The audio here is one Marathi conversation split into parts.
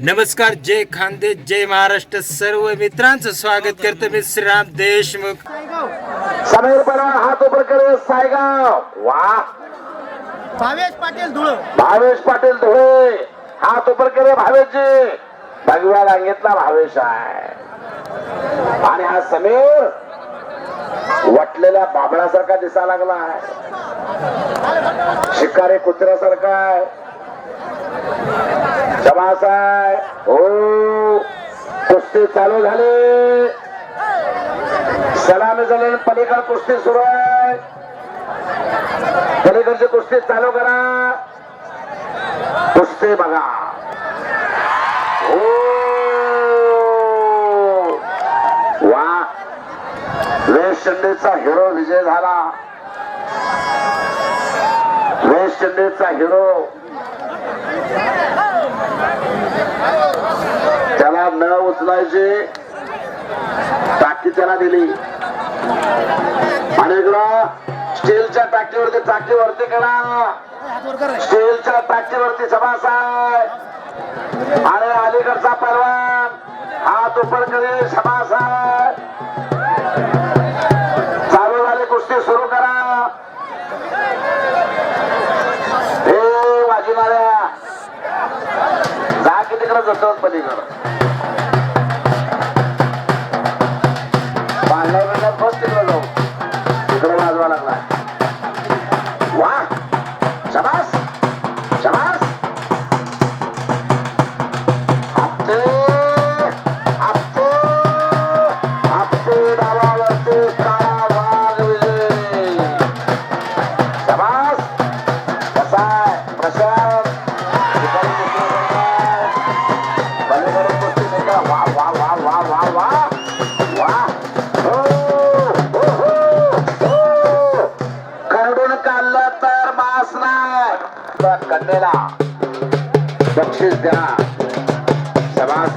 नमस्कार जय खानदे जय महाराष्ट्र. सर्व मित्रांचं स्वागत करतो मी श्रीराम देशमुख. समीर पवार हात उपर करे सायगाव. वा. भावेश पाटील धुळ. भावेश पाटील धुळे. हात उपर करे भावेशजी. भगव्या रांगेतला भावेश आहे. आणि हा समीर वटलेल्या बाबळासारखा दिसा लागला आहे. शिकारी कुत्र्यासारखा आहे. शबास हो. कुस्ती चालू झाली. सलामी झाले पलीकड कुस्ती सुरू आहे. पलीकडची कुस्ती चालू करा. कुस्ती बघा. हो. वा. वेस्ट इंडिजचा हिरो विजय झाला. वेस्ट इंडिजचा हिरो. त्याला न उचलायचे टाकी त्याला दिली. आणि इकडं स्टीलच्या टाकीवरती टाकीवरती करा. स्टीलच्या टाकीवरती सभासाहेब आणि अलीकडचा परवान हात उपर करे सभासाहेब की तिकडे पलीकडं बांधल्या बस जाऊ. तिकडे वाजवा लागला. वा शबास! शबास! नाही तर कन्येला बक्षीस द्या। शबास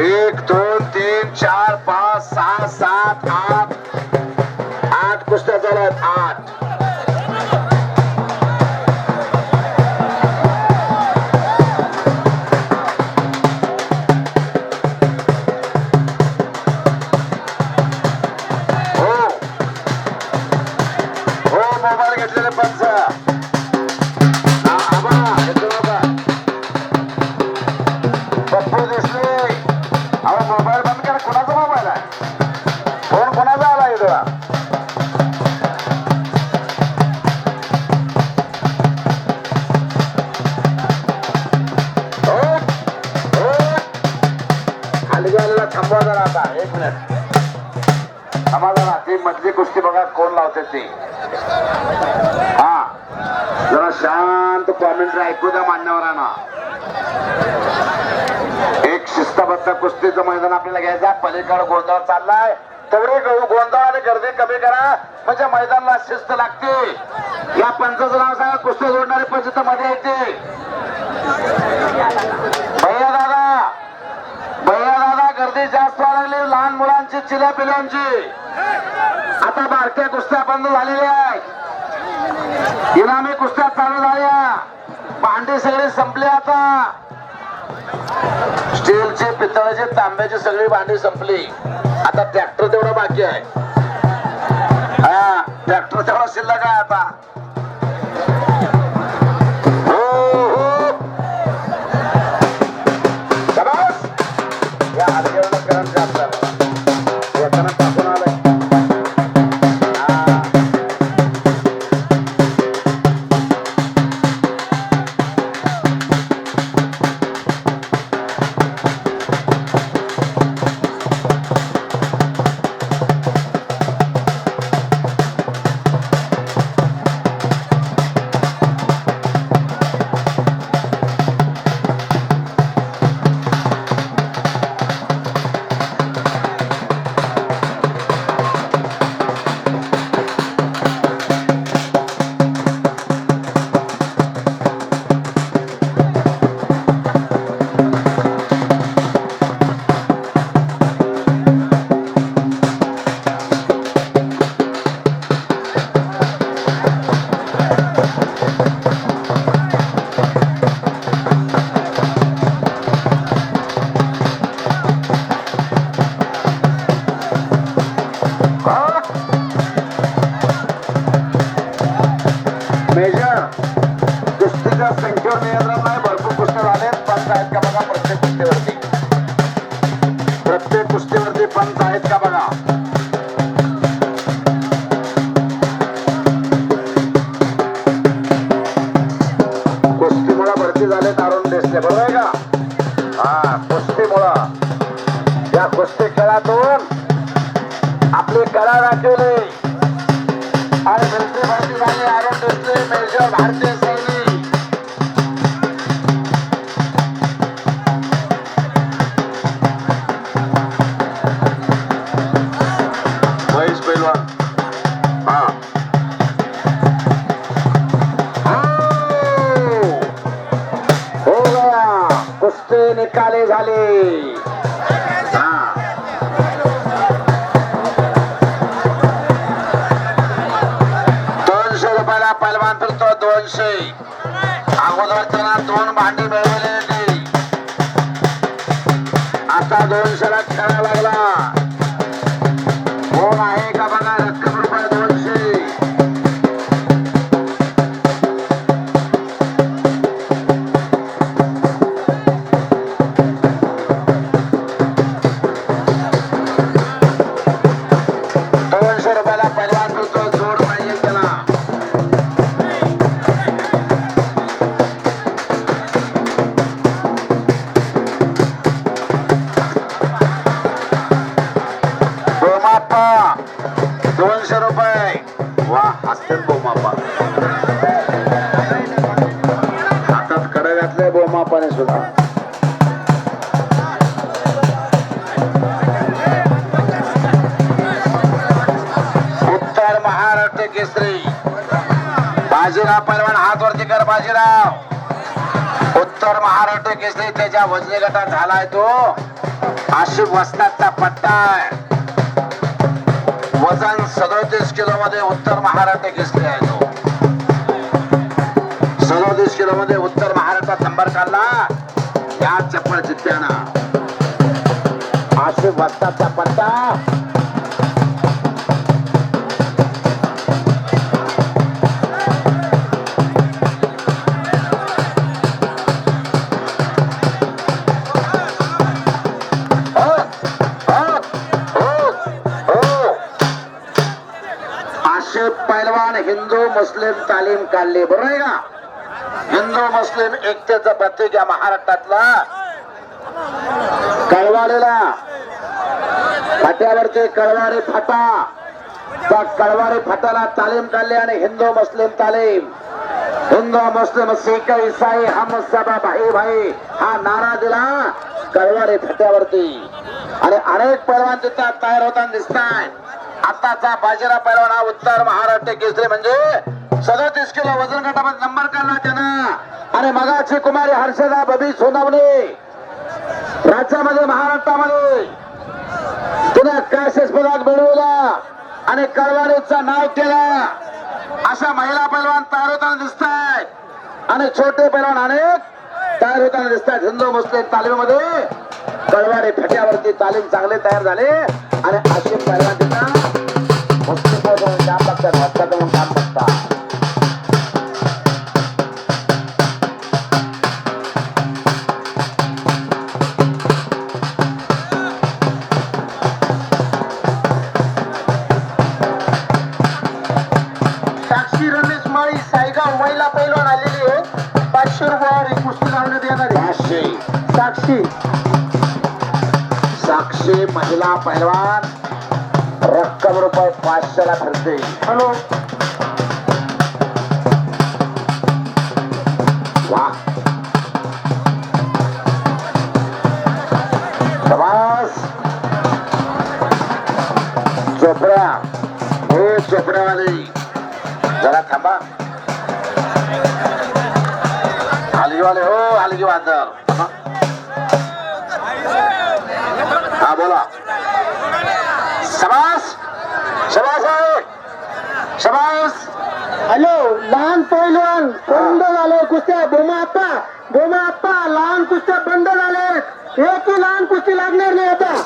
एक दोन तीन चार पाच सहा सात आठ. आठ कुस्त्या झाल्यात. आठ. हो. हो मोबाईल घेतलेले पण आम्हाला जरा मधली कुस्ती बघा कोण लावते ते. हा. जरा शांत कॉमेंट ऐकू द्या मान्यवरांना. एक शिस्तबद्ध कुस्तीचं मैदान आपल्याला घ्यायचं पलीकडे गोंधळ चाललाय. तेवढे गोंधळ आणि गर्दी कमी करा. म्हणजे मैदानाला शिस्त लागते. या पंचाचं नाव सांगा. कुस्ती जोडणारे पंच तर मध्ये येते भैया दादा. भैया दादा गर्दी जास्त वाढली. लहान मुलांची चिल्या पिल्यांची आता बारक्या कुस्त्या बंद झालेल्या आहेत. इनामी कुस्त्या चालू झाल्या. भांडी सगळे संपले आता. स्टीलचे पितळाचे तांब्याची सगळी भांडी संपली. आता ट्रॅक्टर तेवढं बाकी आहे. हा ट्रॅक्टर तेवढा शिल्लक आहे आता. संख्येवर नाही भरपूर कुस्त्या झाले पंच आहेत का बघा प्रत्येक कुस्तीवरती प्रत्येक कुस्तीवरती पंच आहेत का बघा? कुस्तीमुळे भरती झाले अरुण देशले बरोबर आहे का? हा कुस्तीमुळा. या कुस्ती खेळातून आपली कला दाखवली आणि मिलिटरी भरती झाली मेजर भारतीय সেই আগোদর बाजीराव पैलवान हात वरती कर बाजीराव. उत्तर महाराष्ट्र केसरी त्याच्या वजनी गटात झालाय तो. आशिफ वस्तादचा पट्टा आहे. वजन सदोतीस किलो मध्ये उत्तर महाराष्ट्र केसरी आहे तो. सदोतीस किलो मध्ये उत्तर महाराष्ट्रात नंबर काढला. या चप्पल चित्त्यानं. आशिफ वस्तादचा पट्टा. मुस्लिम तालीम काढली. बरोबर आहे का? हिंदू मुस्लिम एकतेचा प्रतीक या महाराष्ट्रातला. कळवाडीला. फाट्यावरचे कळवारे फाटा. त्या कळवारे फाटाला तालीम काढली आणि हिंदू मुस्लिम तालीम. हिंदू मुस्लिम सिख इसाई हम सब भाई भाई हा नारा दिला कळवारे फाट्यावरती. आणि अनेक परवान तिथं तयार होताना दिसत आताचा बाजीराव पैलवान हा उत्तर महाराष्ट्र केसरी म्हणजे सदतीस किलो वजन गटामध्ये नंबर काढला त्यानं. आणि मगाची कुमारी हर्षदा बबी सोनावणे राज्यामध्ये महाराष्ट्रामध्ये. तिने काशीस पदक मिळवला आणि कळवाडीचं नाव केला. अशा महिला पैलवान तयार होताना दिसत आहेत आणि छोटे पैलवान अनेक तयार होताना दिसत आहेत हिंदू मुस्लिम तालीमीमध्ये कळवाडी फट्यावरती तालीम चांगले तयार झाले. आणि अशी पहिला बघतात हस्तात म्हणून काम साक्षी रमेश माळी सायगाव महिला पैलवान आलेली आहे. पाचशे रुपयावर एक कुस्ती लावण्यात येणार आहे. पाचशे. साक्षी. साक्षी महिला पैलवान. रक्कम रुपये पाचशेला हॅलो. समास चोपड्या हो चोपड्यावाली जरा थांबा. हलगीवाले हो हलगी वादर शबास. हॅलो लहान पैलवान बंद झाले कुस्त्या. बोमा आप्पा लहान कुस्त्या बंद झाले. एकही लहान कुस्ती लागणार नाही आता.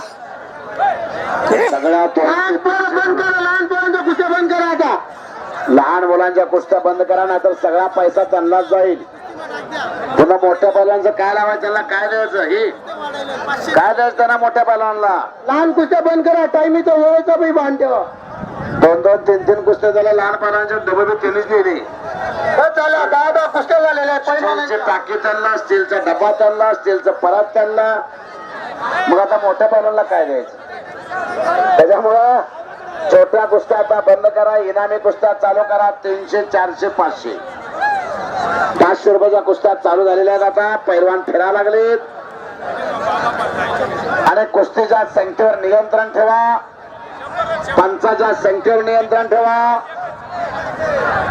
सगळ्या लहान पोरं बंद करा लहान पोरांच्या कुस्त्या बंद करा आता. लहान मुलांच्या कुस्त्या बंद करा नाही तर सगळा पैसा त्यांनाच जाईल. पुन्हा मोठ्या बैलांचं काय लावायचं त्यांना काय द्यायचं? हे. काय द्यायचं त्यांना मोठ्या बैलांना लहान कुस्त्या बंद करा टाइमीचा वेळेचा बी भान ठेवा. दोन दोन तीन तीन कुस्त्या झाल्या लहान बैलांच्या डबे त्यांनीच हो चालू दहा दहा कुस्त्या झालेल्या स्टीलचे. टाकी त्यांना स्टीलचा डबा त्यांना स्टीलचं परत त्यांना. मग आता मोठ्या बैलांना काय द्यायचं? त्याच्यामुळं छोट्या कुस्त्या आता बंद करा इनामी कुस्त्या चालू करा तीनशे चारशे पाचशे. पाचशे रुपयाच्या कुस्त्या चालू झालेल्या आहेत आता पैलवान फिरायला लागलेत. आणि कुस्तीच्या संख्येवर नियंत्रण ठेवा. पंचाच्या संख्येवर नियंत्रण ठेवा.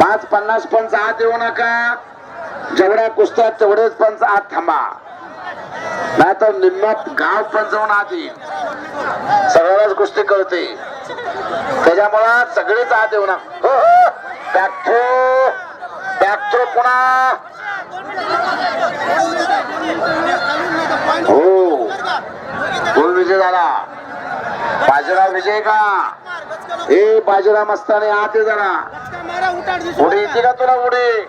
पाच पन्नास पंच आत येऊ नका. जेवढ्या कुस्त्या तेवढेच पंच आत थांबा. नाही तर निम्म गाव जाऊन आत येईल. सगळ्यालाच कुस्ती कळते. त्याच्यामुळं सगळेच आत येऊ नका. हो हो. Back throw. बॅक थ्रो पुन्हा. हो. कोण विजय झाला. बाजीराव विजय का? हे बाजीराम असताना आत ये जरा. उडी येते का तुला उडी?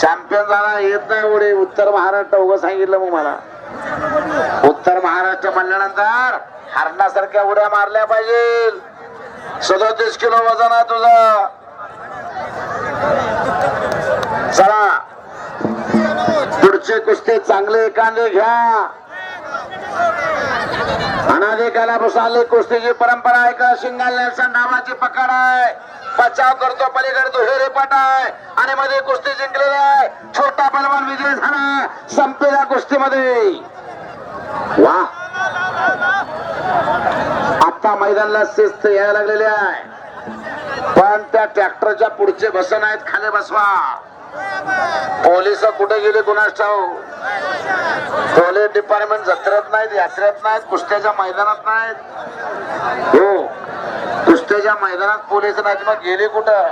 चॅम्पियन झाला येत नाही उडी. उत्तर महाराष्ट्र उगं सांगितलं मग मला. उत्तर महाराष्ट्र म्हणल्यानंतर हरणासारख्या उड्या मारल्या पाहिजे सदोतीस किलो वजन आहे तुझं. चला. पुढचे कुस्ते चांगले एकांदे घ्या. अनादे कालापासून आले कुस्तीची परंपरा आहे का? शिंगाल नेल्सन नावाची पकड आहे. बचाव करतो पलीकडे दुहेरी पट आहे आणि मध्ये कुस्ती जिंकलेली आहे. छोटा बलवान विजय झाला. संपलेल्या कुस्तीमध्ये. वा. आता मैदानाला शिस्त यायला लागलेली आहे. पण त्या ट्रॅक्टरच्या पुढचे बसन आहेत. खाली बसवा. पोलीस कुठे गेले कुणास ठाऊ पोलीस डिपार्टमेंट जत्रेत नाहीत यात्रेत नाहीत कुस्त्याच्या मैदानात नाहीत. हो कुस्त्याच्या मैदानात पोलीस नाहीत. मग गेले कुठं?